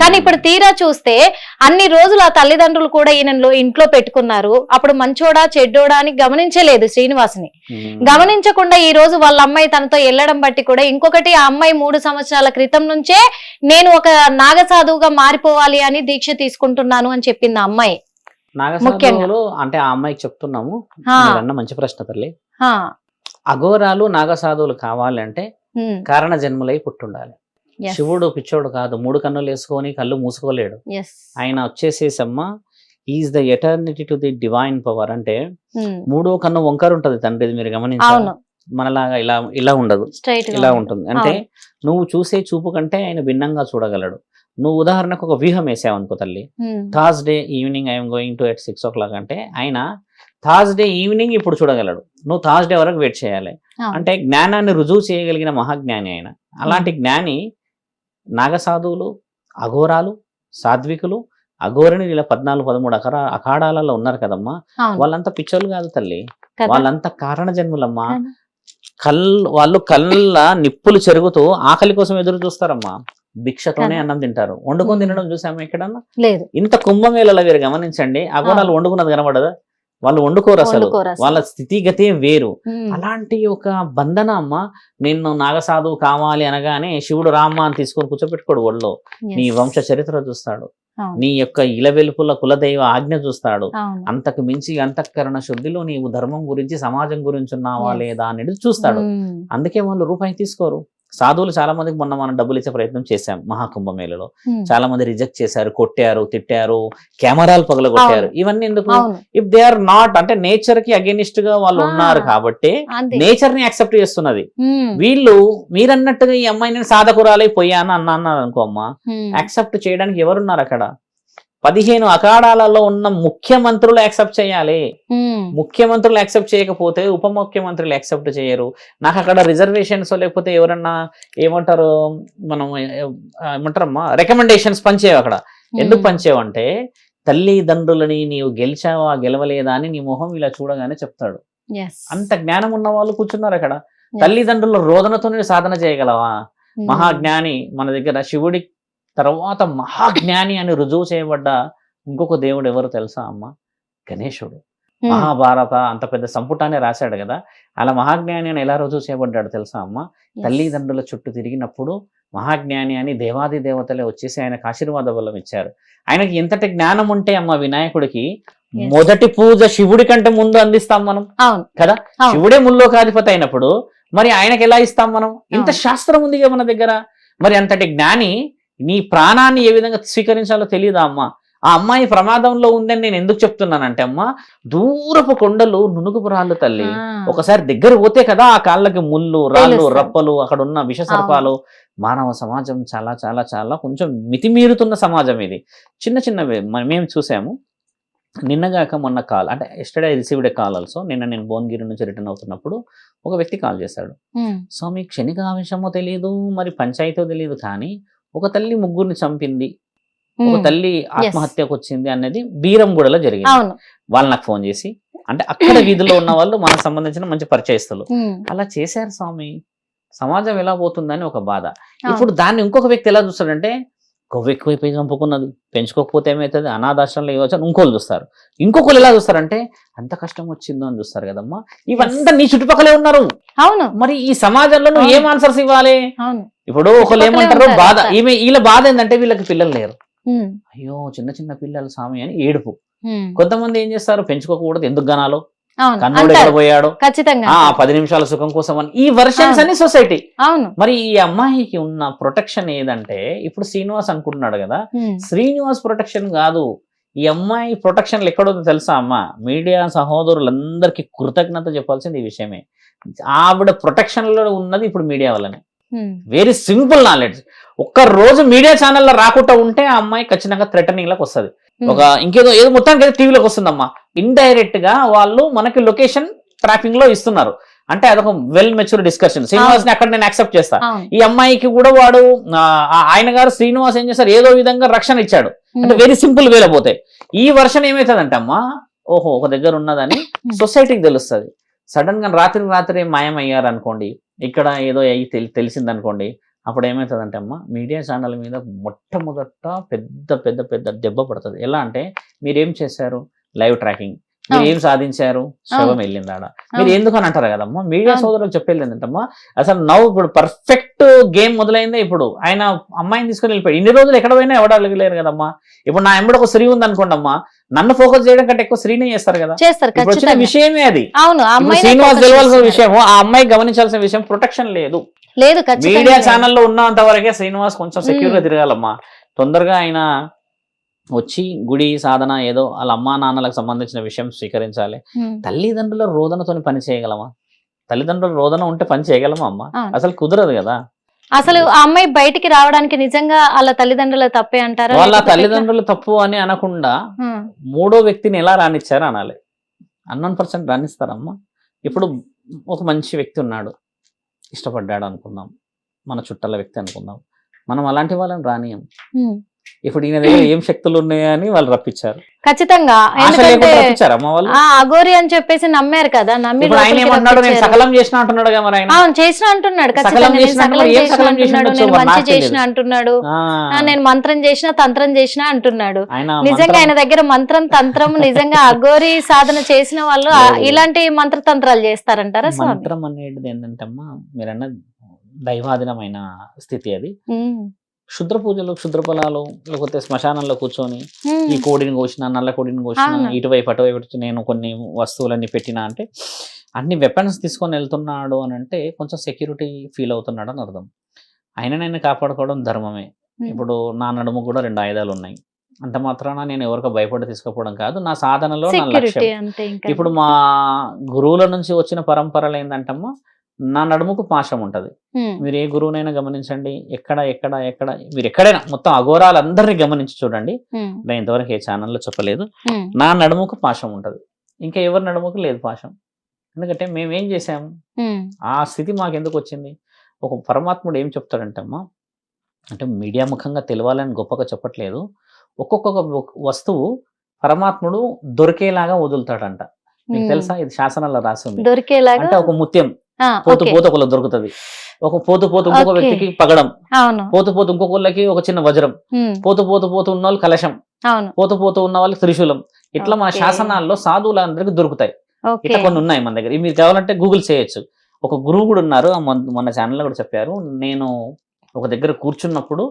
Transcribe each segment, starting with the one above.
కానీ ఇప్పుడు తీరా చూస్తే అన్ని రోజులు ఆ తల్లిదండ్రులు కూడా ఈయనలో ఇంట్లో పెట్టుకున్నారు. అప్పుడు మంచోడా చెడ్డోడా అని గమనించలేదు శ్రీనివాసుని. గమనించకుండా ఈ రోజు వాళ్ళ అమ్మాయి తనతో వెళ్ళడం బట్టి కూడా ఇంకొకటి ఆ అమ్మాయి మూడు సంవత్సరాల క్రితం నుంచే నేను ఒక నాగసాధువుగా మారిపోవాలి అని దీక్ష తీసుకుంటున్నాను అని చెప్పింది ఆ అమ్మాయి. నాగసాధువులు అంటే ఆ అమ్మాయికి చెప్తున్నాము. మంచి ప్రశ్న తల్లి. అఘోరాలు నాగసాధువులు కావాలి అంటే ఉమ్, కారణ జన్మలై పుట్టుండాలి. శివుడు పిచ్చోడు కాదు. మూడు కన్నులు వేసుకొని కళ్ళు మూసుకోలేడు. ఆయన వచ్చేసేసమ్మ is the eternity to the divine power అంటే ఉమ్, మూడో కన్ను వంకర ఉంటది తండ్రి మీరు గమనించారు? అవును. మనలాగా ఇలా ఇలా ఉండదు. ఇలా ఉంటుంది. అంటే నువ్వు చూసే చూపు కంటే ఆయన భిన్నంగా చూడగలడు. నువ్వు ఉదాహరణకు ఒక వ్యూహం వేసావు అనుకో తల్లి. Thursday evening I'm going to at six o'clock అంటే ఆయన థర్స్డే ఈవినింగ్ ఇప్పుడు చూడగలడు. నువ్వు థర్స్డే వరకు వెయిట్ చేయాలి. అంటే జ్ఞానాన్ని రుజువు చేయగలిగిన మహాజ్ఞాని ఆయన. అలాంటి జ్ఞాని నాగసాధువులు అఘోరాలు సాత్వికులు అఘోరిని ఇలా పద్నాలుగు పదమూడు అకరా అఖాడాలలో ఉన్నారు కదమ్మా. వాళ్ళంతా పిచ్చోళ్ళు కాదు తల్లి? వాళ్ళంతా కారణ జన్ములమ్మా. కల్ వాళ్ళు కళ్ళ నిప్పులు చెరుగుతూ ఆకలి కోసం ఎదురు చూస్తారమ్మా. భిక్షతోనే. అన్నం తింటారు. వండుకొని. తినడం చూసామా ఎక్కడన్నా? లేదు. ఇంత కుంభమేళలో మీరు గమనించండి. అఘోరాలు వండుకున్నది కనబడదా? వాళ్ళు వండుకోరు అసలు. వాళ్ళ స్థితిగతే వేరు. అలాంటి ఒక బంధన అమ్మ నేను నాగసాధు కావాలి అనగానే శివుడు రామ్మ అని తీసుకొని కూర్చోబెట్టుకోడు ఒళ్ళో. నీ వంశ చరిత్ర చూస్తాడు. నీ యొక్క ఇలవెలుపుల కులదైవ ఆజ్ఞ చూస్తాడు. అంతకు మించి అంతఃకరణ శుద్ధిలో నీవు ధర్మం గురించి సమాజం గురించి ఉన్నావా. లేదా అనేది చూస్తాడు. అందుకే వాళ్ళు రూపాయి తీసుకోరు. సాధువులు చాలా మందికి మొన్న మనం డబ్బులు ఇచ్చే ప్రయత్నం చేశాం మహాకుంభమేళలో చాలా మంది రిజెక్ట్ చేశారు కొట్టారు తిట్టారు కెమెరాలు పగలగొట్టారు. ఇవన్నీ ఎందుకు? ఇఫ్ దే ఆర్ నాట్ అంటే నేచర్కి అగేనిస్ట్గా వాళ్ళు. ఉన్నారు కాబట్టి నేచర్ని యాక్సెప్ట్ చేస్తున్నది. వీళ్ళు మీరన్నట్టుగా ఈ అమ్మాయి నేను సాధకురాలై పోయాను అన్న అన్నారు అనుకో అమ్మా. యాక్సెప్ట్ చేయడానికి ఎవరున్నారు అక్కడ? పదిహేను అఖాడాలలో ఉన్న ముఖ్యమంత్రులు యాక్సెప్ట్ చేయాలి. ముఖ్యమంత్రులు యాక్సెప్ట్ చేయకపోతే ఉప ముఖ్యమంత్రులు యాక్సెప్ట్ చేయరు. నాకు అక్కడ రిజర్వేషన్స్ లేకపోతే ఎవరన్నా ఏమంటారు మనం ఏమంటారమ్మా రికమెండేషన్స్ పంచేవి అక్కడ. ఎందుకు పంచేవంటే తల్లిదండ్రులని నీవు గెలిచావా గెలవలేదా అని నీ మొహం ఇలా చూడగానే చెప్తాడు. Yes, అంత జ్ఞానం ఉన్న వాళ్ళు కూర్చున్నారు అక్కడ. తల్లిదండ్రుల రోదనతో నువ్వు సాధన చేయగలవా? మహాజ్ఞాని మన దగ్గర శివుడి తర్వాత మహాజ్ఞాని అని రుజువు చేయబడ్డ ఇంకొక దేవుడు ఎవరు తెలుసా అమ్మ? గణేశుడు. మహాభారత అంత పెద్ద సంపుటాన్ని రాశాడు కదా? అలా మహాజ్ఞాని అని ఎలా రుజువు చేయబడ్డాడు తెలుసా అమ్మ? తల్లిదండ్రుల చుట్టూ తిరిగినప్పుడు మహాజ్ఞాని అని దేవాది దేవతలే వచ్చేసి ఆయనకు ఆశీర్వాద బలం ఇచ్చారు. ఆయనకి ఎంతటి జ్ఞానం ఉంటే అమ్మ వినాయకుడికి. మొదటి పూజ శివుడి కంటే ముందు అందిస్తాం మనం. కదా. శివుడే ముల్లోకాధిపతి అయినప్పుడు మరి ఆయనకి ఎలా ఇస్తాం మనం? ఇంత. శాస్త్రం ఉంది మన దగ్గర? మరి అంతటి జ్ఞాని నీ ప్రాణాన్ని ఏ విధంగా స్వీకరించాలో తెలియదా అమ్మ? ఆ అమ్మాయి ప్రమాదంలో ఉందని నేను ఎందుకు చెప్తున్నానంటే అమ్మ దూరపు కొండలు నునుగుపు రాళ్ళు తల్లి. ఒకసారి దగ్గర పోతే కదా ఆ కాళ్ళకి ముళ్ళు రాళ్ళు. రప్పలు అక్కడ ఉన్న విష సర్పాలు. మానవ సమాజం చాలా చాలా చాలా కొంచెం మితిమీరుతున్న సమాజం ఇది. చిన్న చిన్నవి మేము చూసాము. నిన్నగాక మొన్న కాల్ అంటే ఎస్టర్డే రిసీవ్డ్ కాల్ ఆల్సో నిన్న నేను భువనగిరి నుంచి రిటర్న్ అవుతున్నప్పుడు ఒక వ్యక్తి కాల్ చేశాడు. స్వామి క్షణిక ఆవేశమో తెలియదు మరి పంచాయతీ తెలియదు కానీ ఒక తల్లి ముగ్గురిని చంపింది. ఒక తల్లి ఆత్మహత్యకు వచ్చింది అనేది బీరంగూడలో జరిగింది. వాళ్ళు నాకు ఫోన్ చేసి అంటే అక్కడ వీధిలో ఉన్న వాళ్ళు మనకు సంబంధించిన మంచి పరిచయస్తులు. అలా చేశారు స్వామి. సమాజం ఎలా పోతుందని ఒక బాధ. ఇప్పుడు దాన్ని ఇంకొక వ్యక్తి ఎలా చూస్తాడంటే కొవ్వు ఎక్కువైపోయి చంపుకున్నది పెంచుకోకపోతే ఏమవుతుంది అనాథాశ్రంలో ఇవ్వచ్చు అని ఇంకోళ్ళు చూస్తారు. ఇంకొకరు ఎలా చూస్తారంటే అంత కష్టం వచ్చిందో అని చూస్తారు కదమ్మా. ఇవంతా నీ చుట్టుపక్కలే ఉన్నారు. అవును. మరి ఈ సమాజంలో నువ్వు ఏం ఆన్సర్స్ ఇవ్వాలి? ఇప్పుడు ఒకళ్ళు ఏమంటారు బాధ. ఈమె వీళ్ళ బాధ ఏంటంటే వీళ్ళకి పిల్లలు లేరు. అయ్యో చిన్న చిన్న పిల్లలు స్వామి అని ఏడుపు. కొంతమంది ఏం చేస్తారు? పెంచుకోకూడదు. ఎందుకు గనాలో? అవును కన్నోడు ఎక్కడ అంటారు. పోయాడు ఖచ్చితంగా ఆ అంటారు. పది నిమిషాల సుఖం కోసం అని ఈ వర్షన్స్. అని సొసైటీ. అవును. మరి ఈ అమ్మాయికి ఉన్న ప్రొటెక్షన్ ఏదంటే ఇప్పుడు శ్రీనివాస్ అనుకుంటున్నాడు కదా శ్రీనివాస్ ప్రొటెక్షన్ కాదు. ఈ అమ్మాయి ప్రొటెక్షన్లు ఎక్కడో తెలుసా అమ్మ? మీడియా సహోదరులందరికీ కృతజ్ఞత చెప్పాల్సింది ఈ విషయమే. ఆవిడ ప్రొటెక్షన్లో ఉన్నది ఇప్పుడు మీడియా వల్లనే. వెరీ సింపుల్ నాలెడ్జ్ ఒక్క రోజు మీడియా ఛానల్లో రాకుండా ఉంటే ఆ అమ్మాయి ఖచ్చితంగా థ్రెటనింగ్లకు వస్తుంది. ఉమ్, ఒక ఇంకేదో ఏదో మొత్తానికి అయితే టీవీలోకి వస్తుందమ్మా. ఇండైరెక్ట్గా వాళ్ళు మనకి లొకేషన్ ట్రాపింగ్లో ఇస్తున్నారు. అంటే అదొక వెల్ మెచ్యూర్ డిస్కషన్ శ్రీనివాస్ని అక్కడ నేను యాక్సెప్ట్ చేస్తా. ఈ అమ్మాయికి కూడా వాడు ఆయన గారు శ్రీనివాస్ ఏం చేస్తారు ఏదో విధంగా రక్షణ ఇచ్చాడు. అంటే వెరీ సింపుల్ వేలో పోతాయి ఈ వర్షన్ ఏమవుతుందంటే అమ్మా ఓహో ఒక దగ్గర ఉన్నదని Hmm. సొసైటీకి తెలుస్తుంది. సడన్గా రాత్రి రాత్రి మాయమయ్యారు అనుకోండి ఇక్కడ ఏదో అయ్యి తెలి తెలిసిందనుకోండి అప్పుడు ఏమవుతుందంటే అమ్మ మీడియా ఛానల్ మీద మొట్టమొదట పెద్ద పెద్ద పెద్ద దెబ్బ పడుతుంది. ఎలా అంటే మీరేం చేశారు? Live tracking. మీరు. ఏం సాధించారు? శవం వెళ్ళింది ఆడ మీరు ఎందుకు అని అంటారు కదమ్మా మీడియా. సోదరులు చెప్పేది ఏంటంటమ్మా? అసలు నవ్వు ఇప్పుడు పర్ఫెక్ట్ గేమ్ మొదలైందే ఇప్పుడు. ఆయన అమ్మాయిని తీసుకొని వెళ్ళిపోయాడు. ఇన్ని రోజులు ఎక్కడ పోయినా ఎవడ అడగలేరు కదమ్మా ఇప్పుడు నా ఎంబడి ఒక స్త్రీ ఉంది అనుకోండి అమ్మా నన్ను ఫోకస్ చేయడం కంటే ఎక్కువ స్త్రీనే చేస్తారు కదా? చేస్తారు విషయమే అది. అవును శ్రీనివాస్ చేస్తున్నారు. విషయం ఆ అమ్మాయి గమనించాల్సిన విషయం ప్రొటెక్షన్ లేదు. లేదు మీడియా. ఛానల్లో ఉన్నంత వరకే శ్రీనివాస్ కొంచెం సెక్యూర్గా మ్మ్. తిరగాలమ్మా. తొందరగా ఆయన వచ్చి గుడి సాధన ఏదో వాళ్ళ అమ్మా నాన్నలకు సంబంధించిన విషయం స్వీకరించాలి. తల్లిదండ్రుల రోదనతోని పని చేయగలమా? తల్లిదండ్రుల రోదన ఉంటే పని చేయగలమా అమ్మ. అసలు కుదరదు కదా. అసలు ఆ అమ్మాయి బయటికి రావడానికి నిజంగా వాళ్ళ తల్లిదండ్రుల తప్పే అంటారా? వాళ్ళ తల్లిదండ్రులు తప్పు అని అనకుండా. మూడో వ్యక్తిని ఎలా రానిచ్చారు అనాలి. హండ్రెడ్ పర్సెంట్ రాణిస్తారమ్మా. ఇప్పుడు ఒక మంచి వ్యక్తి ఉన్నాడు. ఇష్టపడ్డాడు అనుకుందాం. మన చుట్టాల వ్యక్తి అనుకుందాం. మనం అలాంటి వాళ్ళని రానియం. ఇప్పుడు ఈయన దగ్గర ఏం శక్తులు ఉన్నాయని వాళ్ళు రప్పించారు. ఖచ్చితంగా. అగోరి అని చెప్పేసి నమ్మారు కదా నమ్మి. సకలం చేసిన అంటున్నాడు అవును చేసిన అంటున్నాడు మంచి చేసిన. అంటున్నాడు. నేను మంత్రం చేసిన తంత్రం చేసిన అంటున్నాడు. నిజంగా మంత్రం- ఆయన దగ్గర మంత్రం తంత్రం నిజంగా అఘోరి సాధన చేసిన వాళ్ళు. ఇలాంటి మంత్రతంత్రాలు చేస్తారంటారా స్వామి? మంత్రం అనేది ఏంటంటే అమ్మా మీరన్న దైవాధీనమైన స్థితి అది. క్షుద్ర పూజలు క్షుద్ర ఫలాలు లేకపోతే శ్మశానంలో కూర్చొని. ఈ కోడిని కోసిన నల్ల కోడిని కోసిన. ఇటువైపు అటువైపు నేను కొన్ని వస్తువులన్నీ పెట్టినా అంటే అన్ని వెపన్స్ తీసుకొని వెళ్తున్నాడు అని అంటే కొంచెం సెక్యూరిటీ ఫీల్ అవుతున్నాడు అని అర్థం. ఆయన నేను కాపాడుకోవడం ధర్మమే. ఇప్పుడు నా నడుము కూడా రెండు ఆయుధాలు ఉన్నాయి. అంత మాత్రాన నేను ఎవరికో భయపడి తీసుకుపోవడం కాదు. నా సాధనలో నా లక్ష్యం. ఇప్పుడు మా గురువుల నుంచి వచ్చిన పరంపరలు ఏంటంటమ్మా? నా నడుముకు పాశం ఉంటది. మీరు ఏ గురువునైనా గమనించండి. ఎక్కడ ఎక్కడ ఎక్కడ మీరు ఎక్కడైనా మొత్తం అఘోరాలందరినీ గమనించి చూడండి. నేను ఇంతవరకు ఏ ఛానల్లో చెప్పలేదు. నా నడుముకు పాశం ఉంటుంది. ఇంకా ఎవరి నడుముకు లేదు పాశం. ఎందుకంటే మేము ఏం చేసాము. ఆ స్థితి మాకు ఎందుకు వచ్చింది? ఒక పరమాత్ముడు ఏం చెప్తాడంటే అమ్మా అంటే మీడియా ముఖంగా తెలవాలని గొప్పగా చెప్పట్లేదు. ఒక్కొక్క వస్తువు పరమాత్ముడు దొరికేలాగా వదులుతాడంట. మీకు. తెలుసా? ఇది శాసనాల్లో రాసి ఉంది. దొరికేలాగా? అంటే ఒక ముత్యం. పోతూ. పోతూ ఒకళ్ళు దొరుకుతుంది. ఒక పోతూ పోతూ ఇంకొక. వ్యక్తికి పగడం. పోతూ పోతూ ఇంకొకళ్ళకి ఒక చిన్న వజ్రం. పోతూ పోతూ పోతూ ఉన్న వాళ్ళు కలశం. పోతూ పోతూ ఉన్న వాళ్ళకి త్రిశూలం. ఇట్లా మన. శాసనాల్లో సాధువులందరికీ దొరుకుతాయి. ఇట్లా కొన్ని ఉన్నాయి మన దగ్గర. మీరు కావాలంటే గూగుల్ చేయొచ్చు. ఒక గురువు కూడా ఉన్నారు. ఆ మన మన ఛానల్లో కూడా చెప్పారు. నేను ఒక దగ్గర కూర్చున్నప్పుడు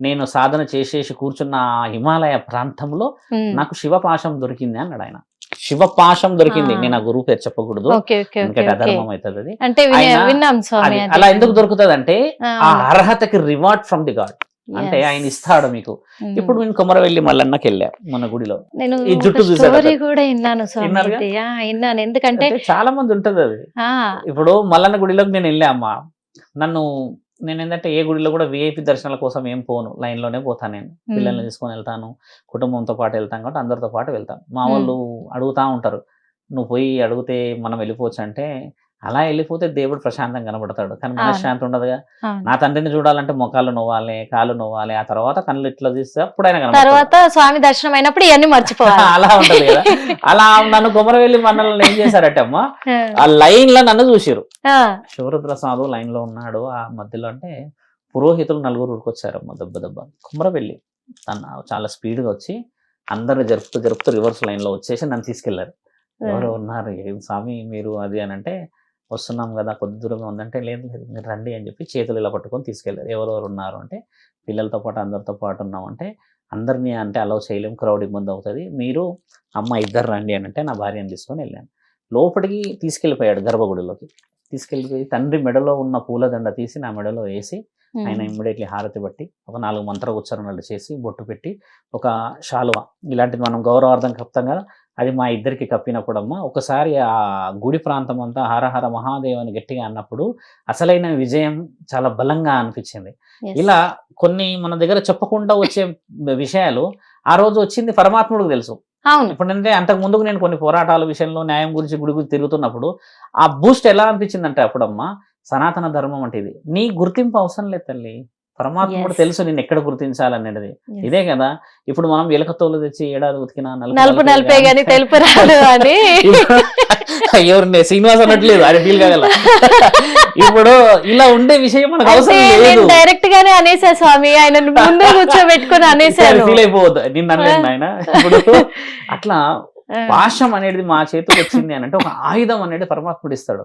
నేను సాధన చేసేసి కూర్చున్న ఆ హిమాలయ ప్రాంతంలో. నాకు శివపాశం దొరికింది అన్నాడు ఆయన. శివపాశం దొరికింది. నేను ఆ గురువు పేరు చెప్పకూడదు. ఎందుకంటే అధర్మం అవుతుంది. అది అంటే. అలా ఎందుకు దొరుకుతుంది అంటే ఆ, అర్హతకి రివార్డ్ ఫ్రమ్ ది గాడ్ అంటే. ఆయన ఇస్తాడు మీకు. ఇప్పుడు నేను కొమరవెల్లి మల్లన్నకి వెళ్ళారు మన గుడిలో. నేను ఈ జుట్టు? స్టోరీ కూడా విన్నాను ఎందుకంటే చాలా మంది ఉంటది అది. ఇప్పుడు మల్లన్న గుడిలోకి నేను వెళ్ళా అమ్మా నన్ను నేను ఏంటంటే ఏ గుడిలో కూడా విఐపి దర్శనాల కోసం ఏం పోను. లైన్లోనే పోతాను నేను. పిల్లల్ని తీసుకొని వెళ్తాను. కుటుంబంతో పాటు వెళ్తాను కాబట్టి అందరితో పాటు వెళ్తాను. మా. వాళ్ళు అడుగుతా ఉంటారు. నువ్వు పోయి అడిగితే మనం వెళ్ళిపోవచ్చు అంటే అలా వెళ్ళిపోతే దేవుడు ప్రశాంతంగా కనబడతాడు. కానీ. మనశ్శాంతి ఉండదుగా. నా తండ్రిని చూడాలంటే మొఖాలు నవ్వాలి కాళ్ళు నవ్వాలి ఆ తర్వాత కళ్ళు ఇట్లా తీస్తే అప్పుడు ఆయన. తర్వాత స్వామి దర్శనం అయినప్పుడు ఇవన్నీ మర్చిపోవాలి. అలా ఉంటది కదా. అలా నన్ను కొమరవెల్లి మనల్ని ఏం చేశారట అమ్మా ఆ లైన్లో నన్ను చూసిరు. శివరుద్ర సాధు లైన్లో ఉన్నాడు. ఆ మధ్యలో అంటే పురోహితులు నలుగురు ఉరికొచ్చారమ్మ దెబ్బ దెబ్బ. కుమరవెల్లి తను చాలా స్పీడ్గా వచ్చి అందరిని జరుపుతూ జరుపుతూ రివర్స్ లైన్లో వచ్చేసి నన్ను తీసుకెళ్ళారు. ఎవరు ఉన్నారు ఏం స్వామి మీరు అది అని అంటే వస్తున్నాం కదా కొద్ది దూరంగా ఉందంటే లేదు లేదు మీరు రండి అని చెప్పి చేతులు ఇలా పట్టుకొని తీసుకెళ్ళారు. ఎవరెవరు ఉన్నారు అంటే పిల్లలతో పాటు అందరితో పాటు ఉన్నాం అంటే అందరినీ అంటే అలౌ చేయలేం క్రౌడ్ ఇబ్బంది అవుతుంది. మీరు అమ్మ ఇద్దరు రండి అని అంటే నా భార్యను తీసుకొని వెళ్ళాను. లోపలికి తీసుకెళ్ళిపోయాడు గర్భగుడిలోకి. తీసుకెళ్ళిపోయి తండ్రి మెడలో ఉన్న పూలదండ తీసి నా మెడలో వేసి. ఆయన ఇమ్మీడియట్లీ హారతి పట్టి ఒక నాలుగు మంత్ర ఉచ్చారణలు చేసి బొట్టు పెట్టి ఒక శాలువ. ఇలాంటిది మనం గౌరవార్థం కప్తాం కదా అది మా ఇద్దరికి కప్పినప్పుడమ్మా ఒకసారి ఆ గుడి ప్రాంతం అంతా హరహర మహాదేవ్ అని గట్టిగా అన్నప్పుడు అసలైన విజయం చాలా బలంగా అనిపించింది. ఇలా కొన్ని మన దగ్గర చెప్పకుండా వచ్చే విషయాలు ఆ రోజు వచ్చింది పరమాత్ముడికి తెలుసు. అవును. ఇప్పుడు అంటే అంతకు ముందుకు నేను కొన్ని పోరాటాల విషయంలో న్యాయం గురించి గుడి గురించి తిరుగుతున్నప్పుడు ఆ బూస్ట్ ఎలా అనిపించింది అంటే అప్పుడమ్మా సనాతన ధర్మం అంటే ఇది. నీ గుర్తింపు అవసరం లేదు తల్లి. పరమాత్ముడు Yes. తెలుసు నేను ఎక్కడ గుర్తించాలనేది. ఇదే కదా. ఇప్పుడు మనం ఎలక తోలు తెచ్చి ఏడాది ఉతికినా నలుపు నలిపే గాని తెలుపు రాదు అని ఎవరు శ్రీనివాస్ అనట్లేదు అది ఫీల్ కాగల ఇప్పుడు ఇలా ఉండే విషయం మనకు అవసరం లేదు. డైరెక్ట్ గానే అనేసా స్వామి ఆయన ముందే కూర్చోబెట్టుకుని అనేసాను ఫీల్ అయిపోవద్దు. నిన్న అనలేదు ఆయన ఇప్పుడు అట్లా పాశం అనేది మా చేతికి వచ్చింది అని అంటే ఒక ఆయుధం అనేది పరమాత్ముడు ఇస్తాడు.